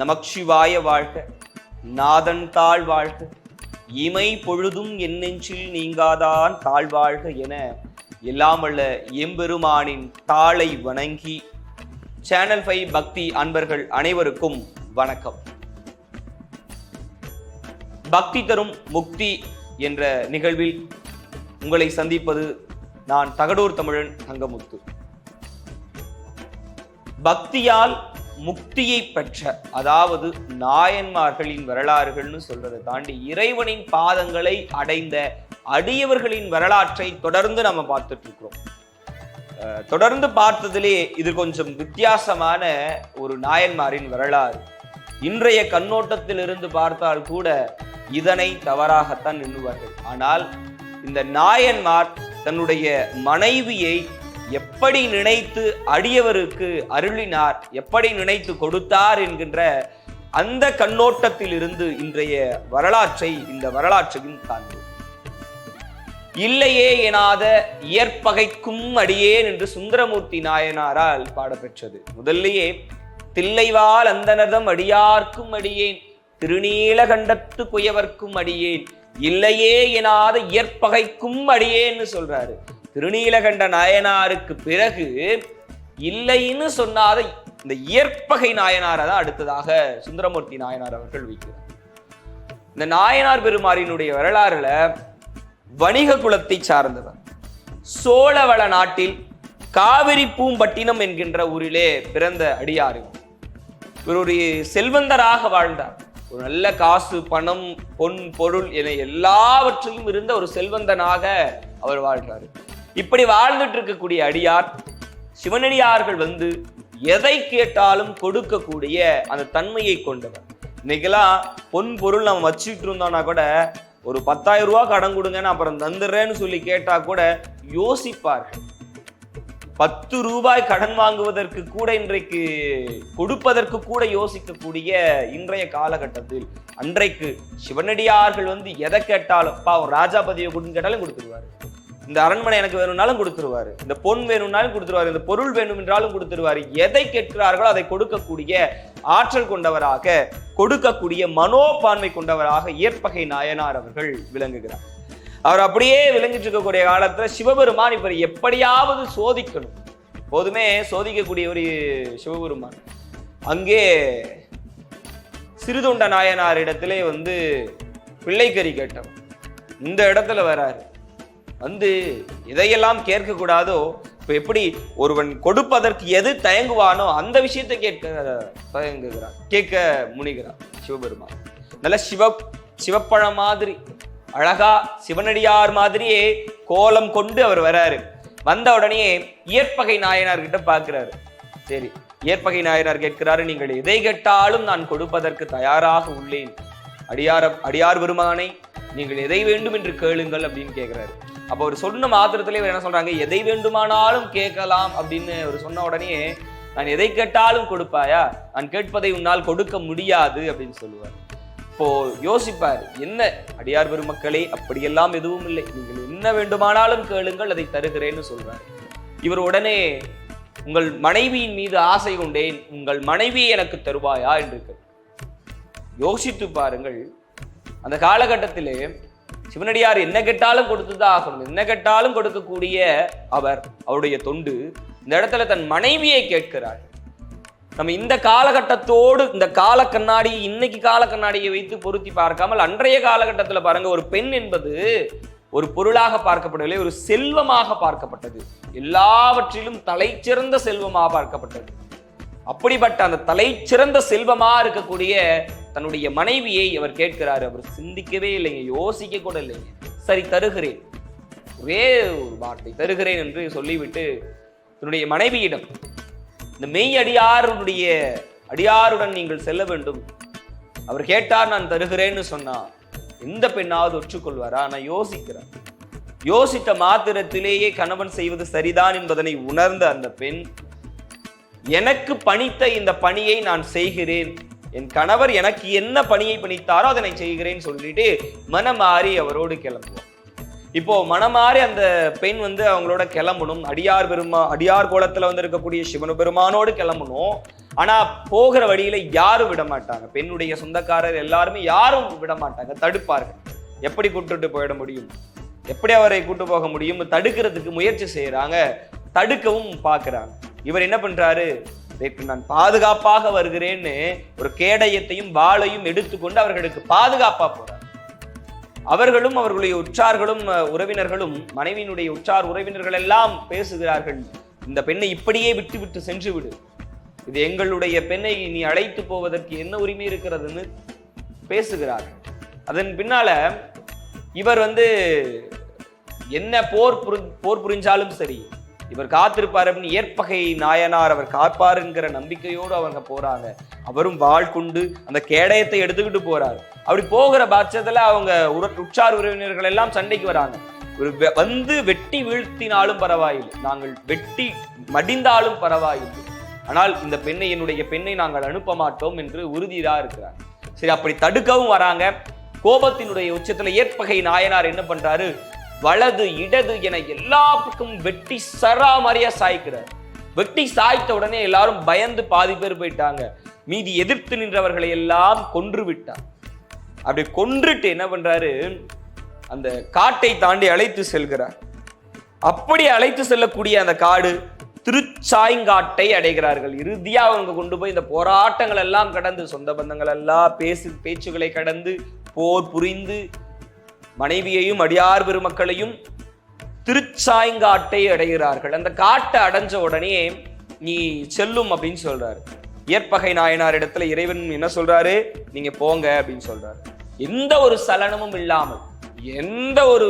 நமச்சிவாய வாழ்க. நாதன் தாழ் வாழ்க. இமை பொழுதும் என் நெஞ்சில் நீங்காதான் தாழ்வாழ்க என எல்லாம் வல்ல எம்பெருமானின் தாளை வணங்கி சேனல் ஃபைவ் பக்தி அன்பர்கள் அனைவருக்கும் வணக்கம். பக்தி தரும் முக்தி என்ற நிகழ்வில் உங்களை சந்திப்பது நான் தகடூர் தமிழன் தங்கமுத்து. பக்தியால் முக்தியை பெற்ற அதாவது நாயன்மார்களின் வரலாறுகள்னு சொல்றதை தாண்டி இறைவனின் பாதங்களை அடைந்த அடியவர்களின் வரலாற்றை தொடர்ந்து நம்ம பார்த்துட்டு இருக்கிறோம் அஹ், தொடர்ந்து பார்த்ததிலே இது கொஞ்சம் வித்தியாசமான ஒரு நாயன்மாரின் வரலாறு. இன்றைய கண்ணோட்டத்தில் இருந்து பார்த்தால் கூட இதனை தவறாகத்தான் எண்ணுவார்கள். ஆனால் இந்த நாயன்மார் தன்னுடைய மனைவியை எப்படி நினைத்து அடியவருக்கு அருளினார் எப்படி நினைத்து கொடுத்தார் என்கின்ற அந்த கண்ணோட்டத்தில் இருந்து இன்றைய வரலாற்றை இந்த வரலாற்றையும் காண்போம். இல்லையே எனாத இயற்பகைக்கும் அடியேன் என்று சுந்தரமூர்த்தி நாயனாரால் பாடப்பெற்றது. முதல்லையே தில்லைவால் அந்தனதம் அடியார்க்கும் அடியேன் திருநீலகண்டத்து குயவர்க்கும் அடியேன் இல்லையே எனாத இயற்பகைக்கும் அடியேன்னு சொல்றாரு. திருநீலகண்ட நாயனாருக்கு பிறகு இல்லைன்னு சொன்னாத இந்த இயற்பகை நாயனாரை தான் அடுத்ததாக சுந்தரமூர்த்தி நாயனார் அவர்கள் வைக்கிறார். இந்த நாயனார் பெருமாறினுடைய வரலாறுல வணிக குலத்தை சார்ந்தவர். சோழவள நாட்டில் காவிரி பூம்பட்டினம் என்கின்ற ஊரிலே பிறந்த அடியாறு இவர் ஒரு செல்வந்தராக வாழ்ந்தார். ஒரு நல்ல காசு பணம் பொன் பொருள் என எல்லாவற்றையும் இருந்த ஒரு செல்வந்தனாக அவர் வாழ்றாரு. இப்படி வாழ்ந்துட்டு இருக்கக்கூடிய அடியார் சிவனடியார்கள் வந்து எதை கேட்டாலும் கொடுக்கக்கூடிய அந்த தன்மையை கொண்டவர். இன்னைக்கெல்லாம் பொன் பொருள் நம்ம வச்சுட்டு இருந்தோம்னா கூட ஒரு பத்தாயிரம் ரூபாய் கடன் கொடுங்கன்னு அப்புறம் தந்துடுறேன்னு சொல்லி கேட்டா கூட யோசிப்பார்கள். பத்து ரூபாய் கடன் வாங்குவதற்கு கூட இன்றைக்கு கொடுப்பதற்கு கூட யோசிக்கக்கூடிய இன்றைய காலகட்டத்தில் அன்றைக்கு சிவனடியார்கள் வந்து எதை கேட்டாலும் பா ஒரு ராஜா பதவியை கொடுன்னு கேட்டாலும் கொடுத்துருவாரு. இந்த அரண்மனை எனக்கு வேணும்னாலும் கொடுத்துருவாரு. இந்த பொன் வேணும்னாலும் கொடுத்துருவாரு. இந்த பொருள் வேணும் என்றாலும் கொடுத்துருவாரு. எதை கேட்கிறார்களோ அதை கொடுக்கக்கூடிய ஆற்றல் கொண்டவராக கொடுக்கக்கூடிய மனோபான்மை கொண்டவராக இயற்பகை நாயனார் அவர்கள் விளங்குகிறார். அவர் அப்படியே விளங்கிட்டு இருக்கக்கூடிய காலத்துல சிவபெருமான் இவர் எப்படியாவது சோதிக்கணும். போதுமே சோதிக்கக்கூடிய ஒரு சிவபெருமான். அங்கே சிறுதொண்ட நாயனார் இடத்திலே வந்து பிள்ளைக்கறி கேட்டவர். இந்த இடத்துல வராரு. வந்து எதையெல்லாம் கேட்க கூடாதோ இப்ப எப்படி ஒருவன் கொடுப்பதற்கு எது தயங்குவானோ அந்த விஷயத்தை கேட்க தயங்குகிறான். கேட்க முனிகிறான் சிவபெருமான். நல்ல சிவ சிவப்பழம் மாதிரி அழகா சிவனடியார் மாதிரியே கோலம் கொண்டு அவர் வராரு. வந்த உடனே இயற்பகை நாயனார் கிட்ட பாக்குறாரு சரி இயற்பகை நாயனார் கேட்கிறாரு நீங்கள் எதை கேட்டாலும் நான் கொடுப்பதற்கு தயாராக உள்ளேன். அடியார அடியார் பெருமானை நீங்கள் எதை வேண்டும் என்று கேளுங்கள் அப்படின்னு கேட்கிறாரு. அப்போ அவர் சொன்ன மாத்திரத்திலே இவர் என்ன சொல்றாங்க? எதை வேண்டுமானாலும் கேட்கலாம் அப்படின்னு அவர் சொன்ன உடனே நான் எதை கேட்டாலும் கொடுப்பாயா? நான் கேட்பதை உன்னால் கொடுக்க முடியாது அப்படின்னு சொல்லுவார். இப்போ யோசிப்பார் என்ன அடியார் பெருமக்களே அப்படியெல்லாம் எதுவும் இல்லை. நீங்கள் என்ன வேண்டுமானாலும் கேளுங்கள் அதை தருகிறேன்னு சொல்றார். இவர் உடனே உங்கள் மனைவியின் மீது ஆசை கொண்டேன் உங்கள் மனைவி எனக்கு தருவாயா? என்று யோசித்து பாருங்கள் அந்த காலகட்டத்திலே சிவனடியார் என்ன கேட்டாலும் கொடுத்துதான் ஆகணும். என்ன கேட்டாலும் கொடுக்கக்கூடிய அவர் அவருடைய தொண்டு இந்த இடத்துல தன் மனைவியை கேட்கிறார். நம்ம இந்த காலகட்டத்தோடு இந்த கால கண்ணாடி இன்னைக்கு கால கண்ணாடியை வைத்து பொருத்தி பார்க்காமல் அன்றைய காலகட்டத்தில் பாருங்க ஒரு பெண் என்பது ஒரு பொருளாக பார்க்கப்படவில்லை ஒரு செல்வமாக பார்க்கப்பட்டது. எல்லாவற்றிலும் தலைச்சிறந்த செல்வமாக பார்க்கப்பட்டது. அப்படிப்பட்ட அந்த தலைச்சிறந்த செல்வமா இருக்கக்கூடிய தன்னுடைய மனைவியை அவர் கேட்கிறாரு. அவர் சிந்திக்கவே இல்லைங்க யோசிக்க கூட இல்லைங்க. சரி தருகிறேன். ஒரே ஒரு வார்த்தை தருகிறேன் என்று சொல்லிவிட்டு தன்னுடைய மனைவியிடம் இந்த மெய் அடியாருடைய அடியாருடன் நீங்கள் செல்ல வேண்டும். அவர் கேட்டார் நான் தருகிறேன்னு சொன்னா எந்த பெண்ணாவது ஒற்றுக்கொள்வாரா? நான் யோசிக்கிறேன். யோசித்த மாத்திரத்திலேயே கணவன் செய்வது சரிதான் என்பதனை உணர்ந்த அந்த பெண் எனக்கு பணித்த இந்த பணியை நான் செய்கிறேன். என் கணவர் எனக்கு என்ன பணியை பணித்தாரோ அதனை செய்கிறேன் சொல்லிட்டு மனமாறி அவரோடு கிளம்புவோம் இப்போ மனமாறி அந்த பெண் வந்து அவங்களோட கிளம்பணும். அடியார் பெருமா அடியார் கோலத்துல வந்து இருக்கக்கூடிய சிவனு பெருமானோடு கிளம்பணும். ஆனா போகிற வழியில யாரும் விட மாட்டாங்க. பெண்ணுடைய சொந்தக்காரர் எல்லாருமே யாரும் விட மாட்டாங்க. தடுப்பார்கள். எப்படி கூட்டுட்டு போயிட முடியும்? எப்படி அவரை கூட்டு போக முடியும்? தடுக்கிறதுக்கு முயற்சி செய்யறாங்க தடுக்கவும் பார்க்குறாங்க. இவர் என்ன பண்றாரு? "இதற்கு நான் பாதுகாப்பாக வருகிறேன்னு ஒரு கேடயத்தையும் வாளையும் எடுத்துக்கொண்டு அவர்களுக்கு பாதுகாப்பா போறார். அவர்களும் அவர்களுடைய உற்றார்களும் உறவினர்களும் மனைவியினுடைய உற்றார் உறவினர்கள் எல்லாம் பேசுகிறார்கள் இந்த பெண்ணை இப்படியே விட்டு விட்டு சென்று விடு. இது எங்களுடைய பெண்ணை நீ அழைத்து போவதற்கு என்ன உரிமை இருக்கிறதுன்னு பேசுகிறார்கள். அதன் பின்னால இவர் வந்து என்ன போர் புரி போர் புரிஞ்சாலும் சரி இவர் காத்திருப்பார் அப்படின்னு ஏற்பகை நாயனார் அவர் காப்பாருங்கிற நம்பிக்கையோடு அவங்க போறாங்க. அவரும் வாழ் கொண்டு அந்த கேடயத்தை எடுத்துக்கிட்டு போறாரு. அப்படி போகிற பட்சத்துல அவங்க உற- உற்றார் உறவினர்கள் எல்லாம் சண்டைக்கு வராங்க. ஒரு வந்து வெட்டி வீழ்த்தினாலும் பரவாயில்லை. நாங்கள் வெட்டி மடிந்தாலும் பரவாயில்லை. ஆனால் இந்த பெண்ணை என்னுடைய பெண்ணை நாங்கள் அனுப்ப மாட்டோம் என்று உறுதியா இருக்கிறார். சரி அப்படி தடுக்கவும் வராங்க. கோபத்தினுடைய உச்சத்துல ஏற்பகை நாயனார் என்ன பண்றாரு? வலது இடது என எல்லா வெட்டி சராமரியா சாய்க்கிறார். வெட்டி சாய்த்த உடனே எல்லாரும் பயந்து பாதி பேர் போயிட்டாங்க. மீதி எதிர்த்து நின்றவர்களை எல்லாம் கொன்று விட்டார். அப்படி கொன்றுட்டு என்ன பண்றாரு? அந்த காட்டை தாண்டி அழைத்து செல்கிறார். அப்படி அழைத்து செல்லக்கூடிய அந்த காடு திருச்சாய்ங்காட்டை அடைகிறார்கள். இறுதியா அவங்க கொண்டு போய் இந்த போராட்டங்கள் எல்லாம் கடந்து சொந்த பந்தங்கள் எல்லாம் பேசு பேச்சுகளை கடந்து போர் புரிந்து மனைவியையும் அடியார் பெருமக்களையும் திருச்சாய்ங்காட்டை அடைகிறார்கள். அந்த காட்டை அடைஞ்ச உடனே நீ செல்லும் அப்படின்னு சொல்றாரு. இயற்பகை நாயனார் இடத்துல இறைவன் என்ன சொல்றாரு? நீங்க போங்க அப்படின்னு சொல்றாரு. எந்த ஒரு சலனமும் இல்லாமல் எந்த ஒரு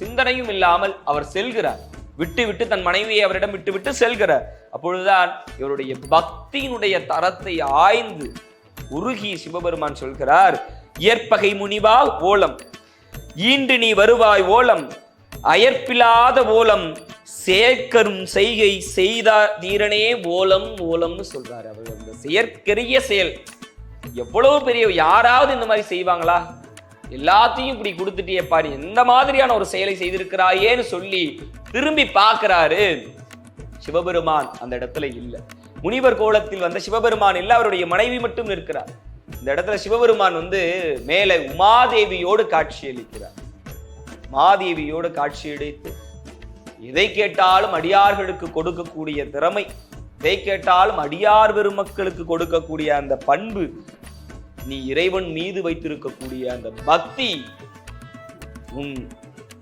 சிந்தனையும் இல்லாமல் அவர் செல்கிறார். விட்டு விட்டு தன் மனைவியை அவரிடம் விட்டு விட்டு செல்கிறார். அப்பொழுதுதான் இவருடைய பக்தியினுடைய தரத்தை ஆய்ந்து உருகி சிவபெருமான் சொல்கிறார் இயற்பகை முனிவா ஓலம். ஈண்டு நீ வருவாய் ஓலம் அயற்பில்லாத ஓலம் சேர்க்கரும் செய்கை செய்தா தீரனே ஓலம் ஓலம்னு சொல்றாரு அவர். அந்த செயற்கரிய செயல். எவ்வளவு பெரிய யாராவது இந்த மாதிரி செய்வாங்களா? எல்லாத்தையும் இப்படி கொடுத்துட்டே பாரு எந்த மாதிரியான ஒரு செயலை செய்திருக்கிறாயேன்னு சொல்லி திரும்பி பார்க்கிறாரு. சிவபெருமான் அந்த இடத்துல இல்ல. முனிவர் கோலத்தில் வந்த சிவபெருமான் இல்லை அவருடைய மனைவி மட்டும் இருக்கிறார். இந்த இடத்துல சிவபெருமான் வந்து மேலே உமாதேவியோடு காட்சியளிக்கிறார் மாதேவியோடு காட்சியளித்து எதை கேட்டாலும் அடியார்களுக்கு கொடுக்கக்கூடிய திறமை எதை கேட்டாலும் அடியார் பெருமக்களுக்கு கொடுக்கக்கூடிய அந்த பண்பு நீ இறைவன் மீது வைத்திருக்கக்கூடிய அந்த பக்தி உன்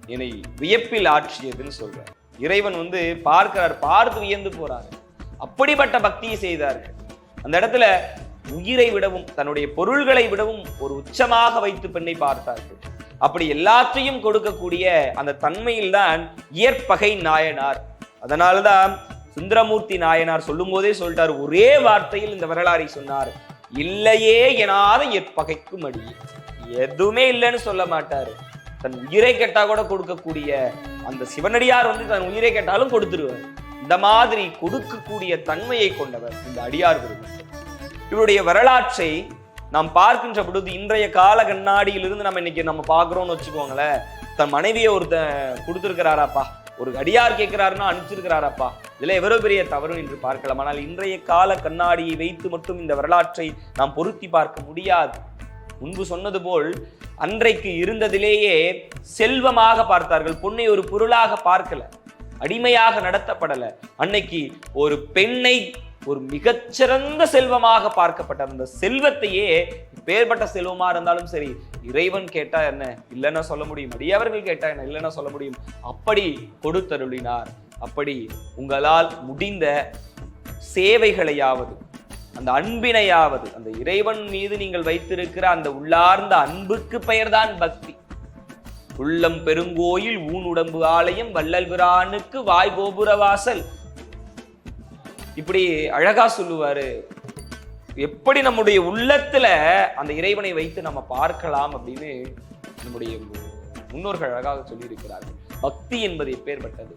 என்னை வியப்பில் ஆற்றியதுன்னு சொல்ற இறைவன் வந்து பார்க்கிறார் பார்த்து வியந்து போறாரு. அப்படிப்பட்ட பக்தியை செய்தார்கள். அந்த இடத்துல உயிரை விடவும் தன்னுடைய பொருள்களை விடவும் ஒரு உச்சமாக வைத்து பெண்ணை பார்த்தார்கள். அப்படி எல்லாத்தையும் கொடுக்கக்கூடிய அந்த தன்மையில்தான் இயற்பகை நாயனார். அதனாலதான் சுந்தரமூர்த்தி நாயனார் சொல்லும் போதே சொல்லிட்டார் ஒரே வார்த்தையில் இந்த வரலாறை சொன்னார். இல்லையே எனாத எற்பகைக்கும் அடி எதுவுமே இல்லைன்னு சொல்ல மாட்டாரு. தன் உயிரை கேட்டா கூட கொடுக்கக்கூடிய அந்த சிவனடியார் வந்து தன் உயிரை கேட்டாலும் கொடுத்துருவார். இந்த மாதிரி கொடுக்கக்கூடிய தன்மையை கொண்டவர் இந்த அடியார் பெருமக்கள் இவருடைய வரலாற்றை நாம் பார்க்கின்ற பொழுது இன்றைய கால கண்ணாடியிலிருந்து நம்ம இன்னைக்கு நம்ம பார்க்குறோம்னு வச்சுக்கோங்களேன் தன் மனைவியை ஒருத்தன் கொடுத்துருக்கிறாராப்பா. ஒரு அடியார் கேட்கிறாருன்னா அனுப்பிச்சிருக்கிறாராப்பா. இதில் எவ்வளோ பெரிய தவறு என்று பார்க்கலாம். ஆனால் இன்றைய கால கண்ணாடியை வைத்து மட்டும் இந்த வரலாற்றை நாம் பொருத்தி பார்க்க முடியாது. முன்பு சொன்னது போல் அன்றைக்கு இருந்ததிலேயே செல்வமாக பார்த்தார்கள். பொண்ணை ஒரு பொருளாக பார்க்கல. அடிமையாக நடத்தப்படலை. அன்னைக்கு ஒரு பெண்ணை ஒரு மிகச்சிறந்த செல்வமாக பார்க்கப்பட்ட அந்த செல்வத்தையே பேர்பட்ட செல்வமா இருந்தாலும் சரி இறைவன் கேட்டா என்ன? இல்லைன்னா சொல்ல முடியும். அடியவர்கள் கேட்டா என்ன? இல்லைன்னா சொல்ல முடியும். அப்படி கொடுத்தருளினார். அப்படி உங்களால் முடிந்த சேவைகளையாவது அந்த அன்பினையாவது அந்த இறைவன் மீது நீங்கள் வைத்திருக்கிற அந்த உள்ளார்ந்த அன்புக்கு பெயர்தான் பக்தி. உள்ளம் பெருங்கோயில் ஊன் உடம்பு ஆலயம் வள்ளல்பிரானுக்கு வாய் கோபுர வாசல் இப்படி அழகா சொல்லுவாரு. எப்படி நம்முடைய உள்ளத்துல அந்த இறைவனை வைத்து நம்ம பார்க்கலாம் அப்படின்னு நம்முடைய முன்னோர்கள் அழகாக சொல்லியிருக்கிறார்கள். பக்தி என்பது எப்பேற்பட்டது?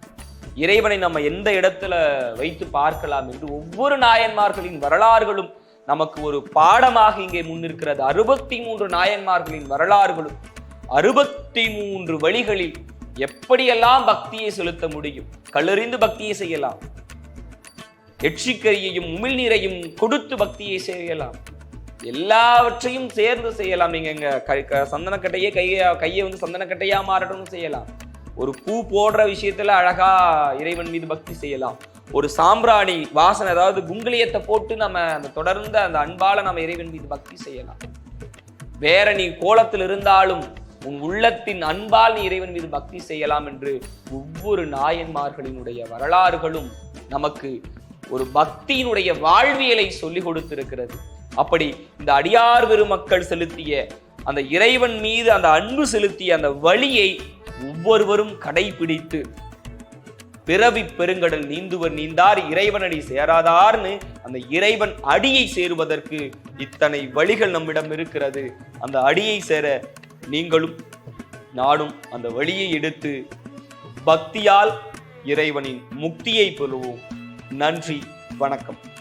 இறைவனை நம்ம எந்த இடத்துல வைத்து பார்க்கலாம் என்று ஒவ்வொரு நாயன்மார்களின் வரலாறுகளும் நமக்கு ஒரு பாடமாக இங்கே முன்னிருக்கிறது. அறுபத்தி மூன்று நாயன்மார்களின் வரலாறுகளும் அறுபத்தி மூன்று வழிகளில் எப்படியெல்லாம் பக்தியை செலுத்த முடியும்? கல்லறிந்து பக்தியை செய்யலாம். எச்சிக்கரியையும் உமிழ்நீரையும் கொடுத்து பக்தியை செய்யலாம். எல்லாவற்றையும் சேர்ந்து செய்யலாம். நீங்க இங்க க- க- சந்தனக்கட்டையே கையை கையை வந்து சந்தனக்கட்டையா மாறணும் செய்யலாம். ஒரு பூ போடுற விஷயத்துல அழகா இறைவன் மீது பக்தி செய்யலாம். ஒரு சாம்பிராணி வாசனை அதாவது குங்குலியத்தை போட்டு நம்ம அந்த தொடர்ந்து அந்த அன்பால நம்ம இறைவன் மீது பக்தி செய்யலாம். வேற நீ கோலத்தில் இருந்தாலும் உன் உள்ளத்தின் அன்பால் நீ இறைவன் மீது பக்தி செய்யலாம் என்று ஒவ்வொரு நாயன்மார்களினுடைய வரலாறுகளும் நமக்கு ஒரு பக்தியினுடைய வாழ்வியலை சொல்லிக் கொடுத்திருக்கிறது. அப்படி இந்த அடியார் பெருமக்கள் செலுத்திய அந்த இறைவன் மீது அந்த அன்பு செலுத்திய அந்த வழியை ஒவ்வொருவரும் கடைபிடித்து பிறவி பெருங்கடல் நீந்துவர் நீந்தார் இறைவனடி சேராதார்னு அந்த இறைவன் அடியை சேருவதற்கு இத்தனை வழிகள் நம்மிடம் இருக்கிறது. அந்த அடியை சேர நீங்களும் நானும் அந்த வழியை எடுத்து பக்தியால் இறைவனின் முக்தியை பெறுவோம். நன்றி வணக்கம்.